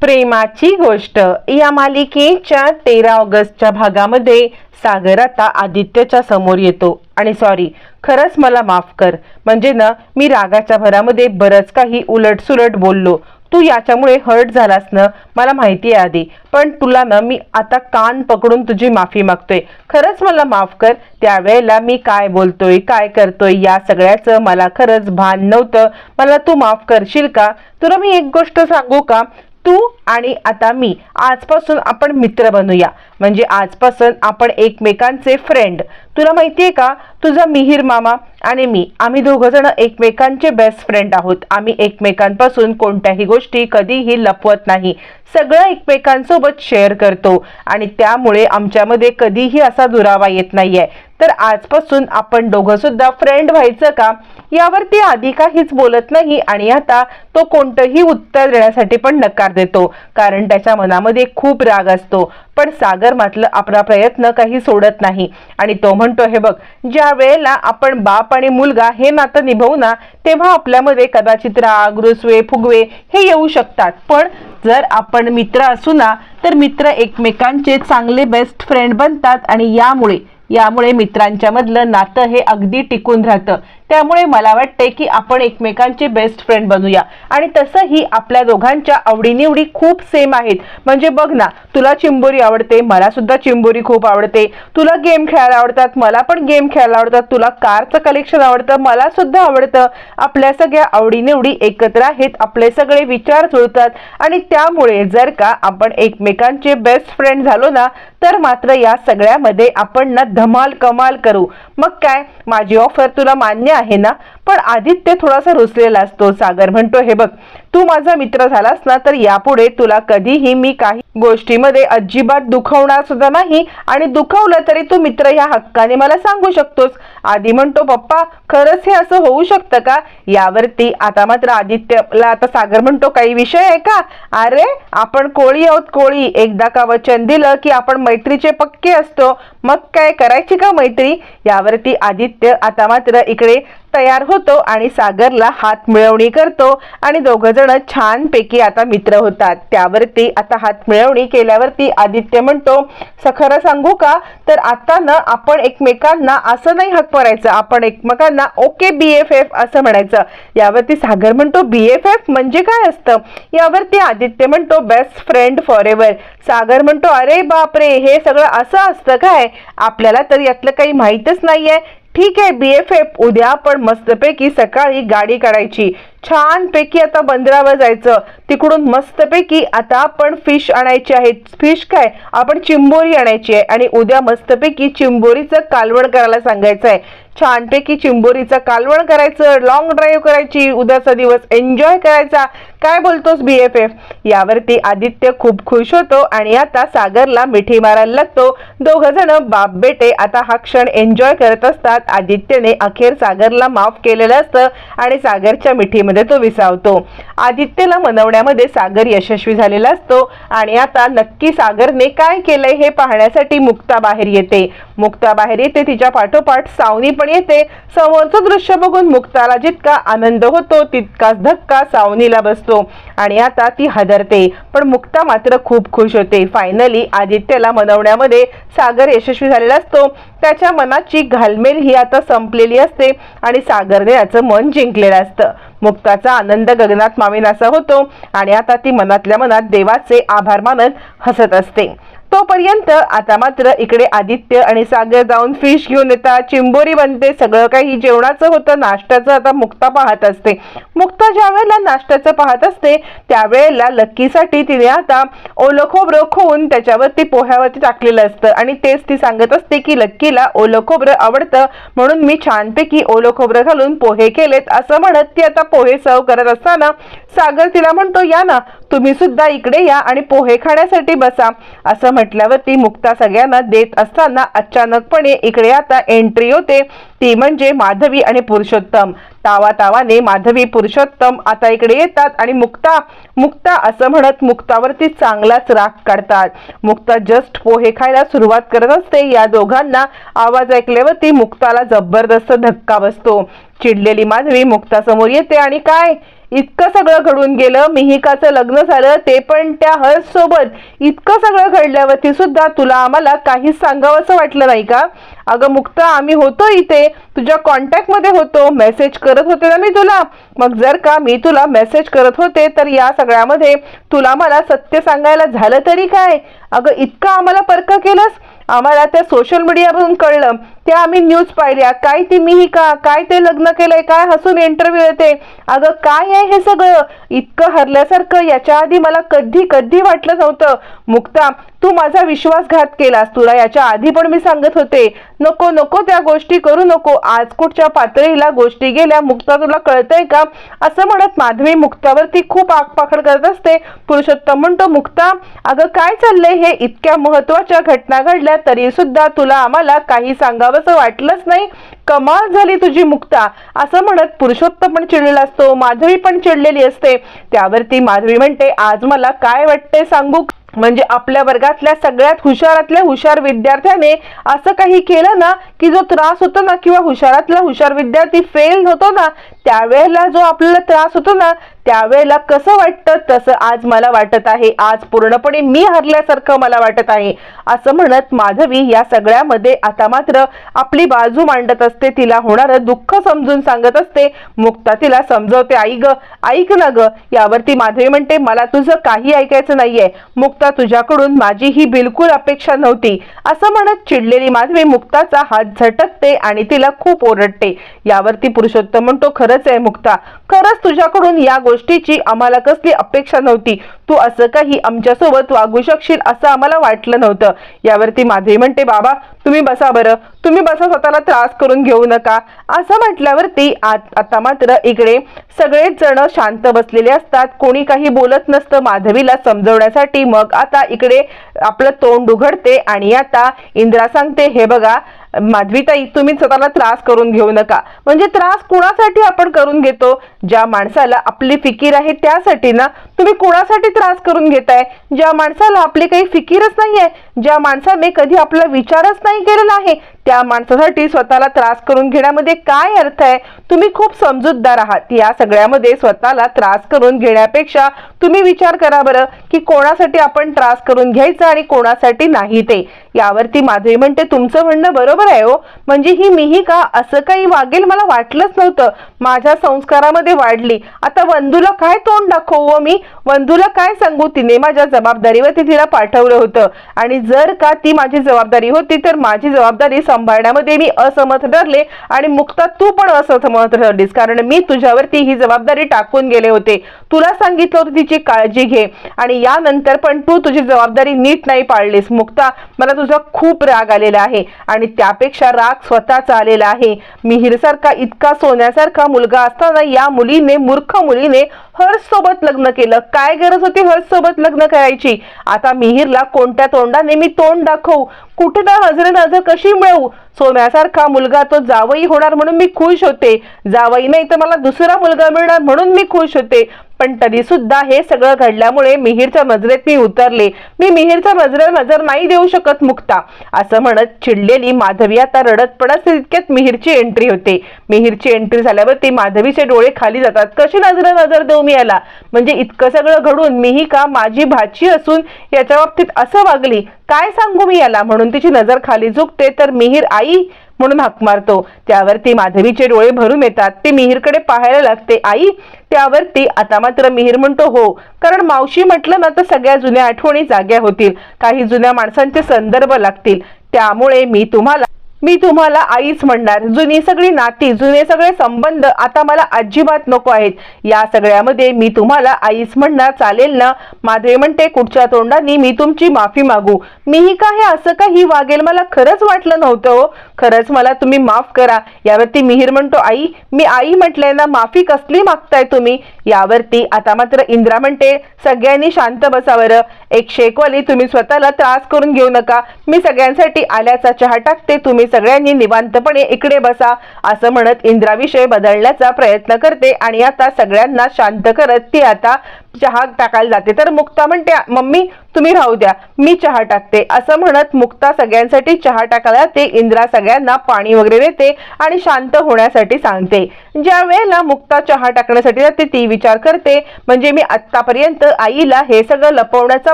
प्रेमाची गोष्ट. या मालिकेच्या तेरा ऑगस्टच्या भागामध्ये सागर आता आदित्यच्या समोर येतो. आणि सॉरी खरंच मला माफ कर. म्हणजे ना मी रागाच्या भरामध्ये बरंच काही उलटसुलट बोललो. तू याच्यामुळे हर्ट झालास ना मला माहिती आहे आधी. पण तुला ना मी आता कान पकडून तुझी माफी मागतोय. खरंच मला माफ कर. त्यावेळेला मी काय बोलतोय काय करतोय या सगळ्याचं मला खरंच भान नव्हतं. मला तू माफ करशील का? तुला मी एक गोष्ट सांगू का? तू आणि आता मी. आजपासून आपण मित्र बनूया. म्हणजे आजपासून आपण एकमेकांचे फ्रेंड तुला माहितीये का? तुझा मिहीर मामा आणि मी. आम्ही दोघंजण एकमेकांचे बेस्ट फ्रेंड आहोत. आम्ही एकमेकांपासून कोणत्याही गोष्टी कधीही लपवत नाही. सगळं एकमेकांसोबत शेअर करतो. आणि त्यामुळे आमच्यामध्ये कधीही असा दुरावा येत नाहीये. तर आजपासून आपण दोघं सुद्धा फ्रेंड व्हायचं का? यावरती आधी काहीच बोलत नाही आणि आता तो कोणतंही उत्तर देण्यासाठी पण नकार देतो. कारण त्याच्या मनामध्ये खूप राग असतो. पण सागर मात्र आपला प्रयत्न काही सोडत नाही. आणि तो म्हणतो हे बघ ज्या वेळेला आपण बाप आणि मुलगा हे नातं निभवू ना तेव्हा आपल्यामध्ये कदाचित राग रुसवे फुगवे हे येऊ शकतात. पण जर आपण मित्र असू ना तर मित्र एकमेकांचे चांगले बेस्ट फ्रेंड बनतात आणि यामुळे यामुळे मित्रांच्या मधलं नातं हे अगदी टिकून राहतं. त्यामुळे मला वाटते की आपण एकमेकांचे बेस्ट फ्रेंड बनूया. आणि तसंही आपल्या दोघांच्या आवडीनिवडी खूप सेम आहेत. म्हणजे बघ ना तुला चिंबोरी आवडते मला सुद्धा चिंबोरी खूप आवडते. तुला गेम खेळायला आवडतात मला पण गेम खेळायला आवडतात. तुला कारचं कलेक्शन आवडतं मला सुद्धा आवडतं. आपल्या सगळ्या आवडीनिवडी एकत्र आहेत आपले सगळे विचार जुळतात. आणि त्यामुळे जर का आपण एकमेकांचे बेस्ट फ्रेंड झालो ना तर मात्र या सगळ्यामध्ये आपण ना धमाल कमाल करू. मग काय? माझी ऑफर तुला मान्य आहे ना? पण आदित्य थोडासा रुसलेला असतो. सागर म्हणतो हे बघ तू माझा मित्र झालास ना तर यापुढे तुला कधीही मी काही गोष्टीमध्ये अजिबात दुखवणार सुद्धा नाही आणि दुखवलं तरी तू मित्र ह्या हक्काने मला सांगू शकतोस. आधी म्हणतो पप्पा खरंच हे असं होऊ शकतं का? यावरती आता मात्र आदित्यला आता सागर म्हणतो काही विषय आहे का? अरे आपण कोळी आहोत कोळी. एकदा का वचन दिलं की आपण मैत्रीचे पक्के असतो. मग काय करायची का मैत्री? यावरती आदित्य आता मात्र इकडे तयार होतो आणि सागरला हात मिळवणी करतो आणि दोघ जण छानपैकी आता मित्र होतात. त्यावरती आता हात मिळवणी केल्यावरती आदित्य म्हणतो "स- खरं सांगू का? तर आता ना आपण एकमेकांना असं नाही हक मारायचं. आपण एकमेकांना ओके बी एफ एफ असं म्हणायचं. यावरती सागर म्हणतो बी एफ एफ म्हणजे काय असतं? यावरती आदित्य म्हणतो best friend for ever Sagar म्हणतो अरे बापरे हे सगळं असं असतं काय? आपल्याला तर यातलं काही माहीतच नाहीये. ठीक आहे बी एफ एफ उद्या आपण मस्तपैकी सकाळी गाडी काढायची. छानपैकी आता बंदरावर जायचं. तिकडून मस्तपैकी आता आपण फिश आणायची आहे. फिश काय? आपण चिंबोरी आणायची आहे. आणि उद्या मस्तपैकी चिंबोरीचं कालवण करायला सांगायचं आहे. छानपैकी चिंबोरीचं कालवण करायचं लॉंग ड्राईव्ह करायची उद्याचा दिवस एन्जॉय करायचा. काय बोलतोस बी एफ एफ यावरती आदित्य खूप खुश होतो आणि आता सागरला मिठी मारायला लागतो. दोघं जण बाप बेटे आता हा क्षण एन्जॉय करत असतात. आदित्यने अखेर सागरला माफ केलेलं असतं आणि सागरच्या मिठी मध्ये तो विसावतो. आदित्यला मनवण्यामध्ये सागर यशस्वी झालेला असतो आणि आता नक्की सागरने काय केलंय हे पाहण्यासाठी मुक्ता बाहेर येते. मुक्ता बाहेर येते तिच्या पाठोपाठ सावनी पण येते. समोरचं दृश्य बघून मुक्ताला जितका आनंद होतो तितकाच धक्का सावनीला बसतो आणि आता ती हादरते. पण मुक्ता मात्र खूप खुश होते. फायनली आदित्यला मनवण्यामध्ये सागर यशस्वी झालेला असतो. त्याच्या मनाची घालमेल ही आता संपलेली असते आणि सागरने याचं मन जिंकलेलं असतं. मुक्ताचा आनंद गगनात मावेनासा होतो आणि आता ती मनातल्या मनात देवाचे आभार मानत हसत असते. तोपर्यंत आता मात्र इकडे आदित्य आणि सागर जाऊन फिश घेऊन येतात. चिंबोरी बनते. सगळं काही जेवणाचं होतं. नाश्त्याचं आता मुक्ता पाहत असते. मुक्ता ज्या वेळेला नाश्त्याचं पाहत असते त्यावेळेला लक्कीसाठी तिने आता ओलं खोबरं खोवून त्याच्यावरती पोह्यावरती टाकलेलं असतं. आणि तेच ती सांगत असते की लक्कीला ओलं खोबरं आवडतं. म्हणून मी छानपैकी ओलं खोबरं घालून पोहे केलेत. असं म्हणत ती आता पोहे सर्व करत असताना सागर तिला म्हणतो या ना तुम्ही सुद्धा इकडे या आणि पोहे खाण्यासाठी बसा. असं म्हटल्यावर ती मुक्ता सगळ्यांना देत असताना अचानकपणे इकडे आता एंट्री होते. ती म्हणजे माधवी आणि पुरुषोत्तम. तावा तावाने माधवी पुरुषोत्तम आता इकडे येतात आणि मुक्ता मुक्ता असं म्हणत मुक्तावरती चांगलाच राग काढतात. मुक्ता जस्ट पोहे खायला सुरुवात करत असते. या दोघांना आवाज ऐकल्यावरती मुक्ताला जबरदस्त धक्का बसतो. चिडलेली माधवी मुक्तासमोर येते आणि काय? इतकं सगळं घडून गेलं मिहिकाचं लग्न झालं ते पण त्या हर्ष सोबत इतकं सगळं घडल्यावरती सुद्धा तुला आम्हाला काहीच सांगावं असं वाटलं नाही का? अगं मुक्ता आम्ही होतो इथे. तुझ्या कॉन्टॅक्टमध्ये होतो. मेसेज करत होते ना मी तुला. मग जर का मी तुला मेसेज करत होते तर या सगळ्यामध्ये तुला मला सत्य सांगायला झालं तरी काय? अगं इतकं आम्हाला पर्क केलंस? आम्हाला त्या सोशल मीडियावरून कळलं. त्या आम्ही न्यूज पाहिल्या. काय ती मी का? काय ते लग्न केलंय? काय हसून इंटरव्ह्यू येते? अगं काय आहे हे सगळं? इतकं हरल्यासारखं. याच्या आधी मला कधी कधी वाटलं नव्हतं. मुक्ता तू माझा विश्वासघात केलास. तुला याच्या आधी पण मी सांगत होते. नको नको त्या गोष्टी करू नको. आज कुठच्या पातळीला गोष्टी गेल्या मुक्ता तुला कळतंय का? असं म्हणत माधवी मुक्तावरती खूप आगपाखड करत असते. पुरुषोत्तम म्हणतो मुक्ता अगं काय चाललंय हे? इतक्या महत्त्वाच्या घटना घडल्या तरी सुद्धा तुला आम्हाला काही सांगावंसं वाटलंच नाही. कमाल झाली तुझी मुक्ता. असं म्हणत पुरुषोत्तम पण चिडलेला असतो. माधवी पण चिडलेली असते. त्यावरती माधवी म्हणते आज मला काय वाटतंय सांगू? म्हणजे आपल्या वर्गातल्या सगळ्यात हुशारातल्या हुशार विद्यार्थ्याने असं काही केलं ना की जो त्रास होतो ना किंवा हुशारातला हुशार विद्यार्थी फेल होतो ना त्यावेळेला जो आपल्याला त्रास होतो ना त्यावेळेला कसं वाटतं तसं आज मला वाटत आहे. आज पूर्णपणे मी हरल्यासारखं मला वाटत आहे. असं म्हणत माधवी या सगळ्यामध्ये आता मात्र आपली बाजू मांडत असते. तिला होणारं दुःख समजून सांगत असते. मुक्ता तिला समजवते आई ग ऐक ना ग यावरती माधवी म्हणते मला तुझं काही ऐकायचं नाहीये. मुक्त तुझ्याकडून माझी ही बिलकुल अपेक्षा नव्हती. असं म्हणत चिडलेली माधवी मुक्ताचा हात झटकते आणि तिला खूप ओरडते. यावरती पुरुषोत्तम म्हणतो खरंच आहे मुक्ता. खरंच तुझ्याकडून या गोष्टीची आम्हाला कसली अपेक्षा नव्हती. तू असं काही आमच्यासोबत वागू शकशील असं आम्हाला वाटलं नव्हतं. यावरती माधवी म्हणते बाबा तुम्ही बसा बरं. तुम्ही बसा स्वतःला त्रास करून घेऊ नका. असं म्हटल्यावरती आत- आता मात्र इकडे सगळेच जण शांत बसलेले असतात. कोणी काही बोलत नसतं माधवीला समजवण्यासाठी. मग आता इकडे आपलं तोंड उघडते आणि आता इंद्रा सांगते हे बघा माधवीताई तुम्ही स्वतःला त्रास करून घेऊ नका. म्हणजे त्रास कुणासाठी आपण करून घेतो? ज्या माणसाला आपली फिकीर आहे त्यासाठी ना? तुम्ही कुणासाठी त्रास करून घेताय? ज्या माणसाला आपली काही फिकीरच नाहीये ज्या माणसाने कधी आपला विचारच नाही केलेला आहे त्या माणसासाठी स्वतःला त्रास करून घेण्यामध्ये काय अर्थ आहे? तुम्ही खूप समजूतदार आहात. या सगळ्यामध्ये स्वतःला त्रास करून घेण्यापेक्षा तुम्ही विचार करा बरं की कोणासाठी आपण त्रास करून घ्यायचा आणि कोणासाठी नाही ते. यावरती माधवी म्हणते तुमचं म्हणणं बरोबर आहे हो. म्हणजे ही मीही का असं काही वागेल? मला वाटलंच नव्हतं. माझ्या संस्कारामध्ये वाढली. आता वंदूला काय तोंड दाखवू हो मी? वंदूला काय सांगू? तिने माझ्या जबाबदारीवरती तिला पाठवलं होतं. आणि जर का ती माझी जबाबदारी होती तर माझी जबाबदारी सांभाळण्यामध्ये मी असमर्थ ठरले आणि मुक्ता तू पण असमर्थ ठरलीस. कारण मी तुझ्यावरती ही जबाबदारी टाकून गेले होते. तुला सांगितलं होतं तिची काळजी घे आणि यानंतर पण तू तुझी जबाबदारी नीट नाही पाळलीस. मुक्ता मला तुझा खूप राग आलेला आहे आणि त्यापेक्षा राग स्वतःचा आलेला आहे. मिहीरसारखा इतका सोन्यासारखा मुलगा असताना या मुलीने मूर्ख मुलीने हर्ष सोबत लग्न केलं. काय गरज होती हर्ष सोबत लग्न करायची? आता मिहीरला कोणत्या तोंडाने मी तोंड दाखवू? कुठे ना नजर कशी मिळवू? eu सोन्यासारखा मुलगा तो जावई होणार म्हणून मी खुश होते. जावई नाही तर मला दुसरा मुलगा मिळणार म्हणून मी खुश होते. पण तरी सुद्धा हे सगळं घडल्यामुळे मिहीरच्या नजरेत मी उतरले. मी मिहीरच्या नजरेवर नजर नाही देऊ शकत मुक्ता. असं म्हणत चिडलेली माधवी आता रडत पडत तितक्यात मिहीरची एंट्री होते. मिहीरची एंट्री झाल्यावर ती माधवीचे डोळे खाली जातात. कशी नजर नजर देऊ मी याला? म्हणजे इतकं सगळं घडून मीही का माझी भाची असून याच्या बाबतीत असं वागली? काय सांगू मी याला? म्हणून तिची नजर खाली झुकते. तर मिहीर आई म्हणून हाक मारतो. त्यावरती माधवीचे डोळे भरून येतात. ती मिहीरकडे पाहायला लागते. आई त्यावरती आता मात्र मिहीर म्हणतो हो. कारण मावशी म्हटलं ना तर सगळ्या जुन्या आठवणी जाग्या होतील. काही जुन्या माणसांचे संदर्भ लागतील. त्यामुळे मी तुम्हाला मी तुम्हाला आईच म्हणणार. जुनी सगळी नाती जुने सगळे संबंध आता मला अजिबात नको आहेत. या सगळ्यामध्ये मी तुम्हाला आईच म्हणणार. चालेल ना? माधवी म्हणते कुठच्या तोंडाने मी तुमची माफी मागू? मीही का हे असं काही वागेल? मला खरंच वाटलं नव्हतं हो. खरंच मला तुम्ही माफ करा. यावरती मिहीर म्हणतो आई मी आई म्हटलंय ना माफी कसली मागताय तुम्ही? यावरती आता मात्र इंद्रा म्हणते सगळ्यांनी शांत बसावरं एक शेकवाली तुम्ही स्वतःला त्रास करून घेऊ नका. मी सगळ्यांसाठी आल्याचा चहा टाकते. तुम्ही सगळ्यांनी निवांतपणे इकडे बसा असं म्हणत इंद्राविषयी बदलण्याचा प्रयत्न करते आणि आता सगळ्यांना शांत करत ती आता चहा टाकायला जाते. तर मुक्ता म्हणते मम्मी तुम्ही राहू द्या. मी चहा टाकते. असं म्हणत मुक्ता सगळ्यांसाठी चहा टाकायला ते इंद्रा सगळ्यांना पाणी वगैरे देते आणि शांत होण्यासाठी सांगते. ज्या वेळेला मुक्ता चहा टाकण्यासाठी जाते ती विचार करते म्हणजे मी आत्तापर्यंत आईला हे सगळं लपवण्याचा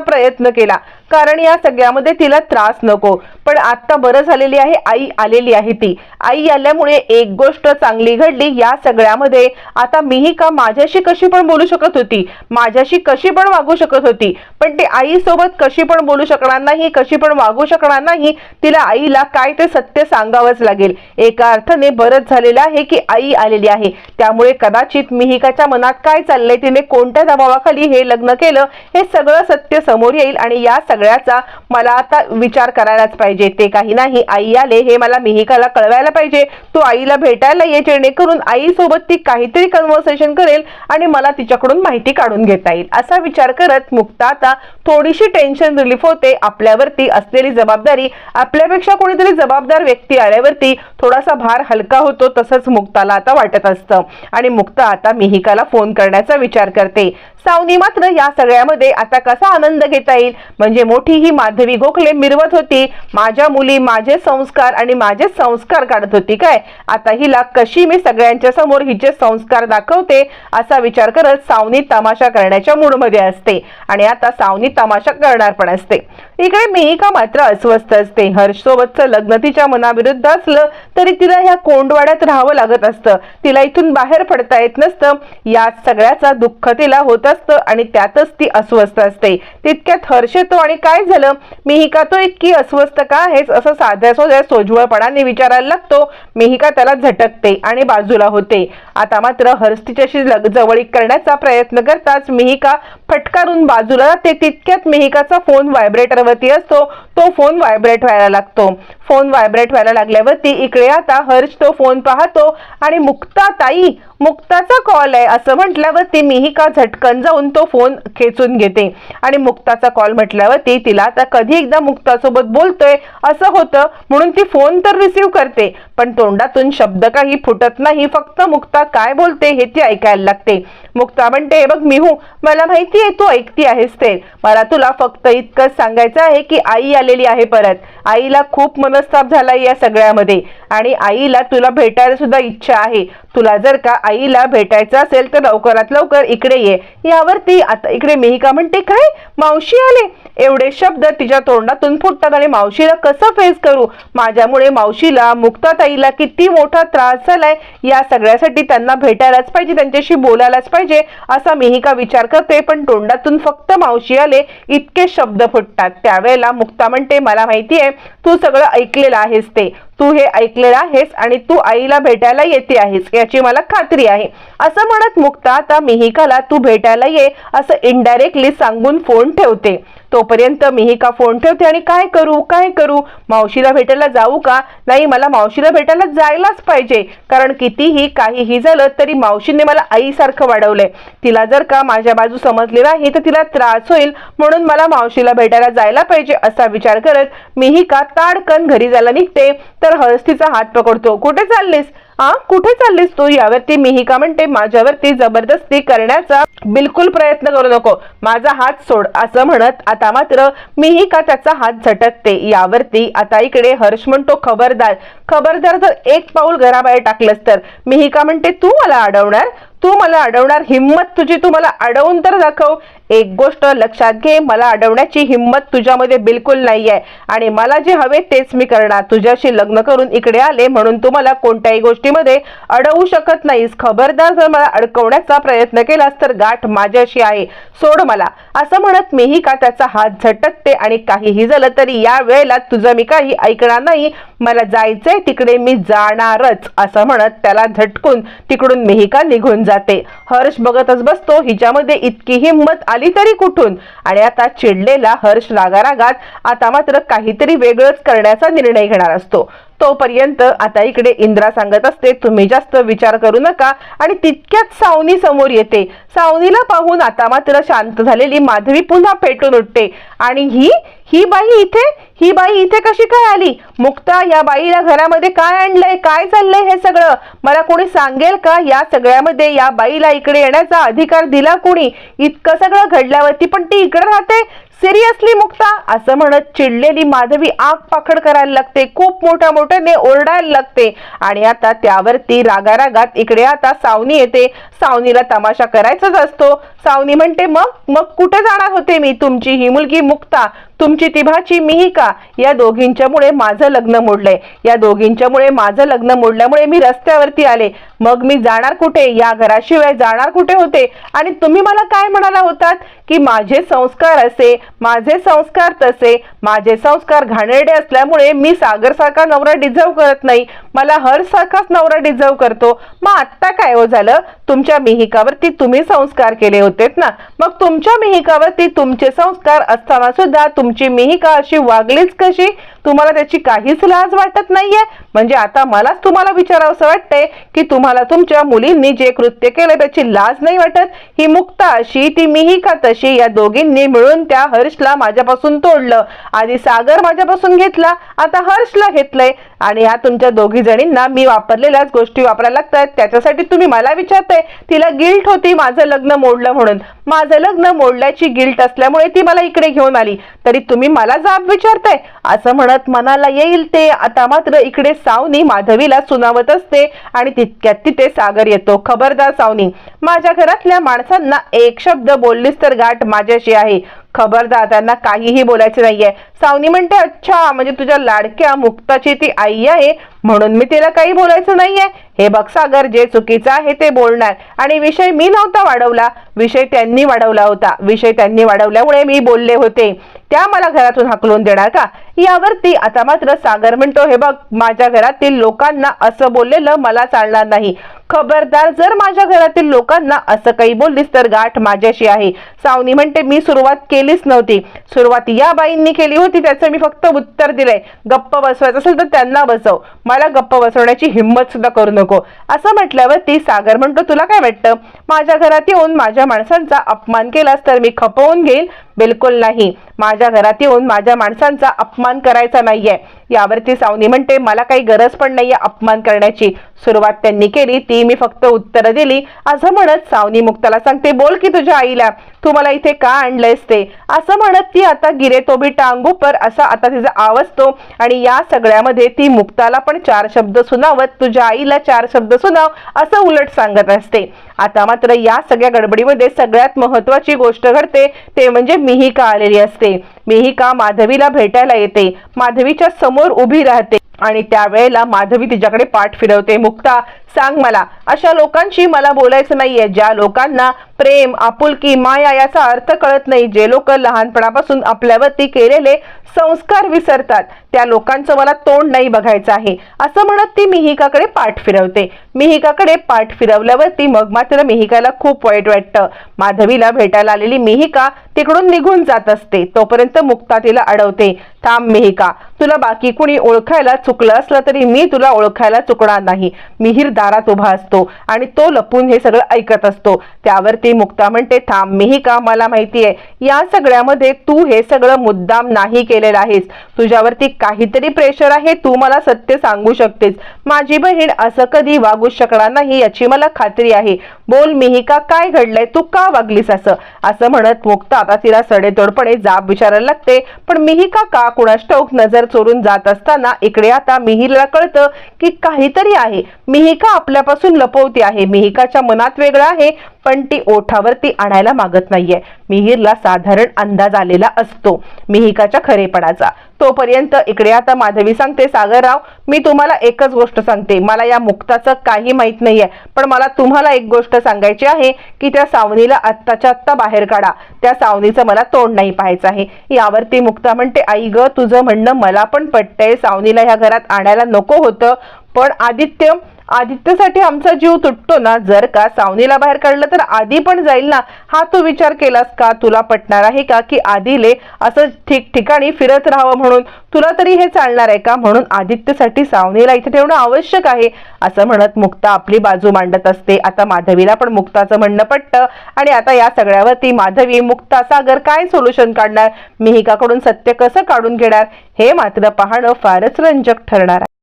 प्रयत्न केला. कारण या सगळ्यामध्ये तिला त्रास नको. पण आत्ता बरं झालेली आहे आई आलेली आहे ती. आई आल्यामुळे एक गोष्ट चांगली घडली या सगळ्यामध्ये. आता मीही का माझ्याशी कशी पण बोलू शकत होती? माझ्याशी कशी पण वागू शकत होती पण ते आईसोबत कशी पण बोलू शकणार नाही कशी पण वागू शकणार नाही तिला आईला काय ते सत्य सांगावंच लागेल. एका अर्थाने बरंच झालेलं आहे की आई आलेली आहे. त्यामुळे कदाचित मिहिकाच्या मनात काय चाललंय तिने कोणत्या दबावाखाली हे लग्न केलं हे सगळं सत्य समोर येईल आणि या सगळ्याचा मला आता विचार करायलाच पाहिजे. ते काही नाही आई आले हे मला मिहिकाला कळवायला पाहिजे. तू आईला भेटायला ये जेणेकरून आईसोबत ती काहीतरी कन्व्हर्सेशन करेल आणि मला तिच्याकडून माहिती काढून घेता येईल. असा विचार करत मुक्ता आता थोडीशी टेन्शन रिलीफ होते. आपल्यावरती असलेली जबाबदारी आपल्यापेक्षा कोणीतरी जबाबदार व्यक्ती आल्यावरती थोडासा भार हलका होतो तसंच मुक्ताला आता वाटत असतं. आणि मुक्ता आता मिहिकाला फोन करण्याचा विचार करते. सावनी मात्र या सगळ्यामध्ये आता कसा आनंद घेता येईल? म्हणजे मोठी ही माधवी गोखले मिरवत होती. माझ्या मुली माझे संस्कार आणि माझे संस्कार काढत होती काय? आता हिला कशी मी सगळ्यांच्या समोर हिचे संस्कार दाखवते असा विचार करत सावनी तमाशा करण्याच्या मूडमध्ये असते. आणि आता सावनी तमाशा करणार पण असते. इकडे मिहिका मात्र अस्वस्थ असते? हर्ष सोबतचं लग्न तिच्या मनाविरुद्ध असलं तरी तिला ह्या कोंडवाड्यात राहावं लागत असतं. तिला इथून बाहेर पडता येत नसतं. या सगळ्याचा दुःख तिला होत असतं आणि त्यातच ती अस्वस्थ असते. तितक्यात हर्ष येतो आणि काय झालं? मिहिका तो इतकी अस्वस्थ का? आहेस असं साध्या सोध्या सोज्वळपणाने विचारायला लागतो. मिहिका त्याला झटकते आणि बाजूला होते. आता मात्र हर्ष तिच्याशी जवळीक करण्याचा प्रयत्न करताच मिहिका फटकारून बाजूला जाते तितक्यात मिहिकाचा फोन व्हायब्रेटरवरती असतो तो फोन व्हायब्रेट व्हायला लागतो. फोन व्हायब्रेट व्हायला लागल्यावरती इकडे आता हर्ष तो फोन पाहतो आणि मुक्ता ताई मुक्ताचा कॉल आहे असं म्हटल्यावरती मिहिका झटकन जाऊन तो फोन खेचून घेते. आणि मुक्ताचा कॉल म्हटल्यावरती तिला आता कधी एकदा मुक्तासोबत बोलतोय असं होतं म्हणून ती फोन तर रिसीव्ह करते पण तोंडातून शब्द काही फुटत नाही फक्त मुक्ता काय बोलते हे ती ऐकायला लागते. मुक्ता म्हणते "हे बघ मिहू मला माहिती आहे तू ऐकती आहेस ते. मला तुला फक्त इतकंच सांगायचं आहे की आई आलेली आहे परत. आईला खूप मनस्ताप झाला या सगळ्यामध्ये. आणि आईला तुला भेटायला सुद्धा इच्छा आहे. तुला जर का आईला भेटायचं असेल तर लवकरात लवकर इकडे ये. यावरती आता इकडे मिहिका म्हणते काय? मावशी आले. एवढे शब्द तिच्या तोंडातून फुटतात आणि मावशीला कसं फेस करू? माझ्यामुळे मावशीला मुक्ताताईला किती मोठा त्रास झालाय. या सगळ्यासाठी त्यांना भेटायलाच पाहिजे त्यांच्याशी बोलायलाच पाहिजे असा मिहिका विचार करते पण तोंडातून फक्त मावशी आले इतके शब्द फुटतात. त्यावेळेला मुक्ता म्हणते मला माहिती आहे तू सगळं ऐकलेलं आहेस ते. तू हे ऐकलेलं आहेस आणि तू आईला भेटायला येते आहेस याची मला खात्री आहे. असं म्हणत मुक्ता आता मिहिकाला तू भेटायला ये असं इनडायरेक्टली सांगून फोन ठेवते. तोपर्यंत मिहिका फोन ठेवते आणि काय करू काय करू? मावशीला भेटायला जाऊ का? नाही मला मावशीला भेटायला जायलाच पाहिजे. कारण कितीही काहीही झालं तरी मावशीने मला आईसारखं वाढवलंय. तिला जर का माझ्या बाजू समजली नाही तर तिला त्रास होईल. म्हणून मला मावशीला भेटायला जायला पाहिजे असा विचार करत मिहिका ताडकन घरी जायला निघते? तर हळस्तीचा तिचा हात पकडतो. कुठे चाललीस? आ कुठे चाललीस तू? यावरती मिहिका म्हणते? माझ्यावरती जबरदस्ती करण्याचा बिलकुल प्रयत्न करू नको. माझा हात सोड असं म्हणत आता मात्र मिहिका त्याचा हात झटकते? यावरती आता इकडे हर्ष म्हणतो खबरदार खबरदार जर एक पाऊल घराबाहेर टाकलंस तर मिहिका म्हणते तू मला अडवणार? तू मला अडवणार हिम्मत तुझी तू मला अडवून तर दाखव. एक गोष्ट लक्षात घे मला अडवण्याची हिंमत तुझ्यामध्ये बिलकुल नाही आहे आणि मला जे हवे तेच मी करणार. तुझ्याशी लग्न करून इकडे आले म्हणून तू मला कोणत्याही गोष्टीमध्ये अडवू शकत नाहीस. खबरदार जर मला अडकवण्याचा प्रयत्न केलास तर गाठ माझ्याशी आहे. सोड मला. असं म्हणत मीही का त्याचा हात झटकते आणि काहीही झालं तरी या वेळेला तुझं मी काही ऐकणार नाही. मला जायचंय तिकडे मी जाणारच. असं म्हणत त्याला झटकून तिकडून मिहिका निघून जा जाते. हर्ष बघतच बसतो. हिच्यामध्ये इतकी हिंमत आली तरी कुठून? आणि आता चिडलेला हर्ष रागारागात आता मात्र काहीतरी वेगळंच करण्याचा निर्णय घेणार असतो. तोपर्यंत आता इकडे इंद्रा सांगत असते तुम्ही जास्त विचार करू नका. आणि तितक्यात सावनी समोर येते. सावनीला पाहून आता मात्र शांत झालेली माधवी पुन्हा पेटून उठते. आणि ही? ही बाई इथे? ही बाई इथे कशी काय आली? मुक्ता या बाईला घरामध्ये काय आणलंय? काय चाललंय हे सगळं? मला कोणी सांगेल का? या सगळ्यामध्ये या बाईला इकडे येण्याचा अधिकार दिला कोणी? इतकं सगळं घडल्यावरती पण ती इकडे राहते? सिरियसली मुक्ता असं म्हणत चिडलेली माधवी आग पाखड करायला लागते. खूप मोठ्या मोठ्याने ओरडायला लागते. आणि आता त्यावरती रागारागात इकडे आता सावनी येते. सावनीला तमाशा करायचाच असतो. सावनी म्हणते मग मग कुठे जाणार होते मी? तुमची ही मुलगी मुक्ता तुमची तिभाची मिहिका या दोघींच्यामुळे माझं लग्न मोडलंय. या दोघींच्यामुळे माझं लग्न मोडल्यामुळे मी रस्त्यावरती आले. मग मी जाणार कुठे? या घराशिवाय जाणार कुठे होते? आणि तुम्ही मला काय म्हणाला होतात? की माझे संस्कार असे माझे संस्कार तसे माझे संस्कार घाणेरडे असल्यामुळे मी सागर सारखा नवरा डिझर्व करत नाही. मला हर सारखाच नवरा डिझर्व करतो. मग आत्ता काय हो झालं? तुमच्या मिहिकावरती तुम्ही संस्कार केले होते ना? मग तुमच्या मिहिकावरती तुमचे संस्कार असताना सुद्धा तुमची मिहिका अशी वागलीच कशी? तुम्हाला त्याची काहीच लाज वाटत नाहीये? म्हणजे आता मलाच तुम्हाला विचारावंसं वाटतंय की तुम्हाला तुमच्या मुलींनी जे कृत्य केलं त्याची लाज नाही वाटत? ही मुक्ता अशी ती मिहिका तशी? या दोघींनी मिळून त्या हर्षला माझ्यापासून तोडलं. आधी सागर माझ्यापासून घेतला आता हर्षला घेतलंय. आणि ह्या तुमच्या दोघी जणींना मी वापरलेल्याच गोष्टी वापरायला लागतात त्याच्यासाठी तुम्ही मला विचारताय. तिला गिल्ट होती माझं लग्न मोडलं म्हणून. माझं लग्न मोडल्याची गिल्ट असल्यामुळे ती मला इकडे घेऊन आली. तरी तुम्ही मला जाब विचारताय. असं म्हणत मनाला येईल ते. आता मात्र इकडे सावनी माधवीला सुनावत असते आणि तितक्यात तिथे सागर येतो. खबरदार सावनी माझ्या घरातल्या माणसांना एक शब्द बोललीस तर गाठ माझ्याशी आहे. खबरदार त्यांना काहीही बोलायचं नाहीये. सावनी म्हणते अच्छा म्हणजे तुझ्या लाडक्या मुक्ताची ती आई आहे म्हणून मी तिला काही बोलायचं नाहीये. हे बघ सागर जे चुकीचं आहे ते बोलणार. आणि विषय मी नव्हता वाढवला. विषय त्यांनी वाढवला होता. विषय त्यांनी वाढवल्यामुळे मी बोलले होते. त्या मला घरातून हाकलून देणार का? यावरती आता मात्र सागर म्हणतो हे बघ माझ्या घरातील लोकांना असं बोललेलं मला चालणार नाही. खबरदार जर माझ्या घरातील लोकांना असं काही बोललीस तर गाठ माझ्याशी आहे. सावनी म्हणते मी सुरुवात केलीच नव्हती. सुरुवात या बाईंनी केली होती त्याचं मी फक्त उत्तर दिलंय. गप्प बसवायचं असेल तर त्यांना बसव. मला गप्प बसवण्याची हिंमत सुद्धा करू नको. असं म्हटल्यावर ती सागर म्हणतो तुला काय वाटतं? माझ्या घरात येऊन माझ्या माणसांचा अपमान केलास तर मी खपवून घेईल? बिलकुल नाही. माझ्या घरात येऊन माझ्या माणसांचा अपमान करायचा नाहीये. यावरती सावनी म्हणते मला काही गरज पण नाहीये अपमान करण्याची. सुरुवात त्यांनी केली ती मी फक्त उत्तरं दिली. असं म्हणत सावनी मुक्ताला सांगते बोल की तुझ्या आईला. तू मला इथे का आणलंयस ते? असं म्हणत ती आता गिरे तो बी टांगू पर असा आता तिचा आवाजतो आणि या सगळ्यामध्ये ती मुक्ताला पण चार शब्द सुनावत तुझ्या आईला चार शब्द सुनाव असं उलट सांगत असते. आता मात्र या सगळ्या गडबडीमध्ये सगळ्यात महत्वाची गोष्ट घडते ते म्हणजे मिहिका आलेली असते. मिहिका माधवीला भेटायला येते. माधवीच्या समोर उभी राहते. आणि त्यावेळेला माधवी तिच्याकडे पाठ फिरवते. मुक्ता सांग मला अशा लोकांशी मला बोलायचं नाहीये. ज्या लोकांना प्रेम आपुलकी माया याचा अर्थ कळत नाही. जे लोक लहानपणापासून आपल्यावरती केलेले संस्कार विसरतात त्या लोकांचं मला तोंड नाही बघायचं आहे. असं म्हणत ती मिहिकाकडे पाठ फिरवते. मिहिकाकडे पाठ फिरवल्यावरती मग मात्र मिहिकाला खूप वाईट वाटतं. माधवीला भेटायला आलेली मिहिका तिकडून निघून जात असते. तोपर्यंत मुक्ता तिला अडवते. थांब मिहिका तुला बाकी कुणी ओळखायला चुकलं असलं तरी मी तुला ओळखायला चुकणार नाही. मिहीर दारात उभा असतो आणि तो लपून हे सगळं ऐकत असतो. त्यावरती मुक्ता म्हणते थांब मिहिका मला माहिती आहे. या सगळ्यामध्ये तू हे सगळं मुद्दाम नाही केलेलं आहेस. तुझ्यावरती काहीतरी प्रेशर आहे तू मला सत्य सांगू शकतेस. माझी बहीण असं कधी वागू शकणार नाही याची मला खात्री आहे. बोल मिहिका काय घडलंय? तू का वागलीस असं? असं म्हणत मुक्ता आता तिला सडेतोडपणे जाब विचारायला लागते. पण मिहिका का कुणास ठाऊक नजर चोरून जात असताना इकडे आता मिहिरला कळतं की काहीतरी आहे. मिहिका आपल्यापासून लपवते आहे. मिहिकाच्या मनात वेगळं आहे. पण ती ओठावरती आणायला मागत नाहीये. मिहिरला साधारण अंदाज आलेला असतो. मिहिकाच्या खरेपणाचा. तोपर्यंत इकडे आता माधवी सांगते सागरराव मी तुम्हाला एकच गोष्ट सांगते. मला या मुक्ताचं काही माहीत नाहीये. पण मला तुम्हाला एक गोष्ट सांगायची आहे की त्या सावनीला आत्ताच्या आत्ता बाहेर काढा. त्या सावनीचं मला तोंड नाही पाहायचं आहे. यावरती मुक्ता म्हणते आई ग तुझं म्हणणं मला पण पटतंय. सावनीला ह्या घरात आणायला नको होतं. पण आदित्य आदित्यसाठी आमचा जीव तुटतो ना? जर का सावनीला बाहेर काढलं तर आधी पण जाईल ना? हा तू विचार केलास का? तुला पटणार आहे का की आधीले असं ठिकठिकाणी फिरत राहावं म्हणून? तुला तरी हे चालणार आहे का? म्हणून आदित्यसाठी सावनीला इथे ठेवणं आवश्यक आहे. असं म्हणत मुक्ता आपली बाजू मांडत असते. आता माधवीला पण मुक्ताचं म्हणणं पटतं. आणि आता या सगळ्यावरती माधवी मुक्ता सागर काय सोल्युशन काढणार? मिहिकाकडून सत्य कसं काढून घेणार? हे मात्र पाहणं फारच रंजक ठरणार आहे.